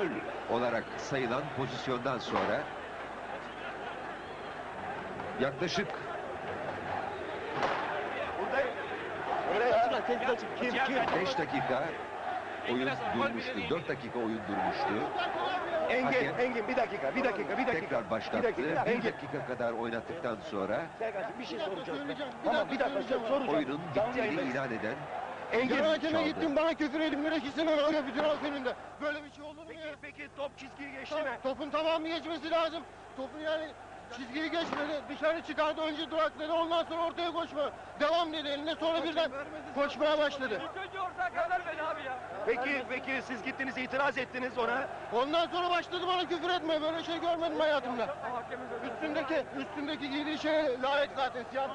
Gol olarak sayılan pozisyondan sonra yaklaşık? 5 dakika oyun durmuştu. 4 dakika oyun durmuştu. Engin, Hakem- Engin bir dakika, bir dakika, bir dakika. Tekrar başlattı. Bir dakika, Bir Engin. dakika kadar oynattıktan sonra Serkan'cığım bir şey bir Tamam dakika bir dakika soracağım. oyunun bittiğini ilan eden Engin. Yarı hakeme gittim bana küfür edin mürekkesine öyle bir duran önünde. Böyle bir şey olur mu Peki, ya? peki top çizgiyi geçti mi? Topun tamamı geçmesi lazım. Topun yani çizgiyi geçmedi. Dışarı çıkardı önce durakladı ondan sonra ortaya koşma. Devam dedi eline sonra birden koşmaya başladı. Peki, peki siz gittiniz itiraz ettiniz ona. Ondan sonra başladı bana küfür etmeye. Böyle şey görmedim hayatımda. Üstündeki üstündeki giydiği şeye layık zaten siyah.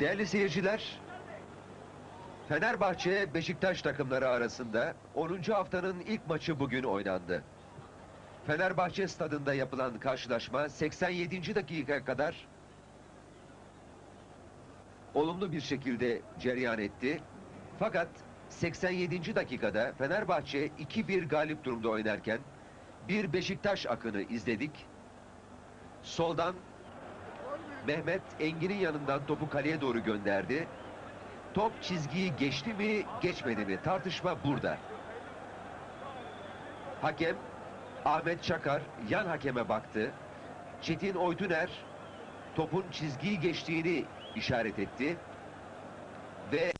Değerli seyirciler, Fenerbahçe Beşiktaş takımları arasında 10. haftanın ilk maçı bugün oynandı. Fenerbahçe stadında yapılan karşılaşma 87. dakikaya kadar olumlu bir şekilde cereyan etti. Fakat 87. dakikada Fenerbahçe 2-1 galip durumda oynarken bir Beşiktaş akını izledik. Soldan Mehmet Engin'in yanından topu kaleye doğru gönderdi. Top çizgiyi geçti mi, geçmedi mi? Tartışma burada. Hakem Ahmet Çakar yan hakeme baktı. Çetin Oytuner topun çizgiyi geçtiğini işaret etti. Ve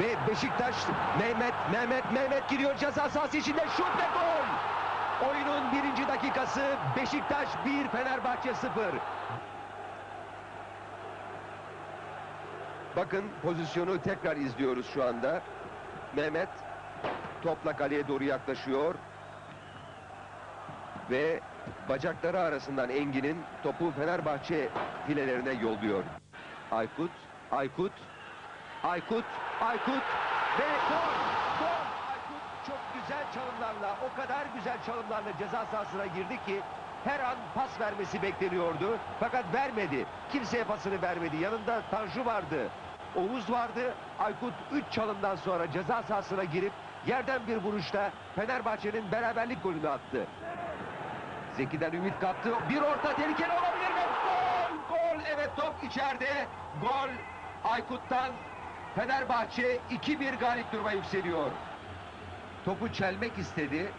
ve Beşiktaş Mehmet Mehmet Mehmet giriyor ceza sahası içinde şut ve gol. Oyunun birinci dakikası Beşiktaş 1 Fenerbahçe 0. Bakın pozisyonu tekrar izliyoruz şu anda. Mehmet topla kaleye doğru yaklaşıyor. Ve bacakları arasından Engin'in topu Fenerbahçe filelerine yolluyor. Aykut, Aykut, Aykut, Aykut ve gol! Çok güzel çalımlarla, o kadar güzel çalımlarla ceza sahasına girdi ki her an pas vermesi bekleniyordu. Fakat vermedi. Kimseye pasını vermedi. Yanında Tanju vardı. Oğuz vardı. Aykut 3 çalımdan sonra ceza sahasına girip yerden bir vuruşta Fenerbahçe'nin beraberlik golünü attı. Zeki'den ümit kaptı. Bir orta tehlikeli olabilir mi? Gol! Gol! Evet top içeride. Gol Aykut'tan Fenerbahçe 2-1 galip duruma yükseliyor. Topu çelmek istedi.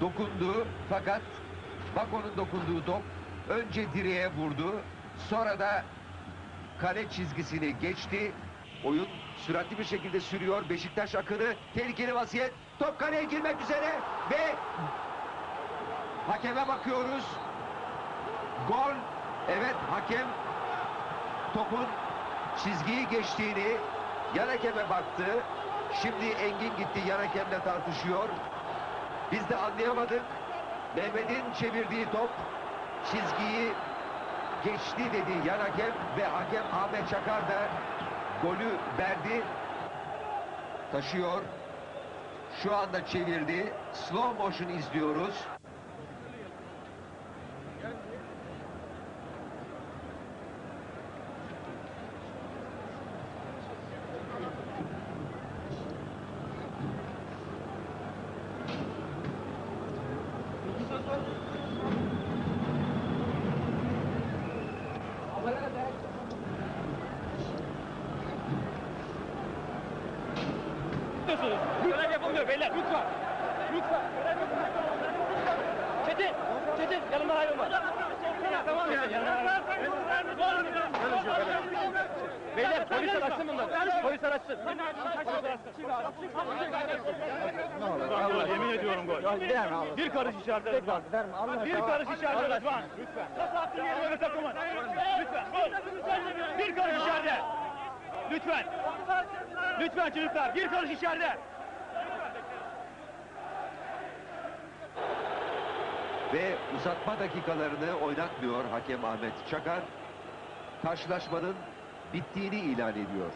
Dokundu fakat Bako'nun dokunduğu top önce direğe vurdu. Sonra da kale çizgisini geçti. Oyun süratli bir şekilde sürüyor. Beşiktaş akını tehlikeli vaziyet. Top kaleye girmek üzere ve hakeme bakıyoruz. Gol. Evet hakem topun çizgiyi geçtiğini yan hakeme baktı. Şimdi Engin gitti yan hakemle tartışıyor. Biz de anlayamadık. Mehmet'in çevirdiği top çizgiyi geçti dedi yan hakem ve hakem Ahmet Çakar da golü verdi. Taşıyor. Şu anda çevirdi. Slow motion izliyoruz. Yapıyorsunuz? Görev yapılmıyor beyler lütfen. Lütfen. Görev yapılmıyor. Çetin. Çetin yanımdan ayrılma. Tamam ya. Beyler polis araçsın bunlar. Polis araçsın. Allah yemin ediyorum gol. Bir karış içeride lütfen. Bir karış içeride lütfen. Lütfen. Nasıl attın yerine takımın? Lütfen. Bir karış içeride. Lütfen. Lütfen çocuklar bir karış içeride. Ve uzatma dakikalarını oynatmıyor hakem Ahmet Çakar. Karşılaşmanın bittiğini ilan ediyor.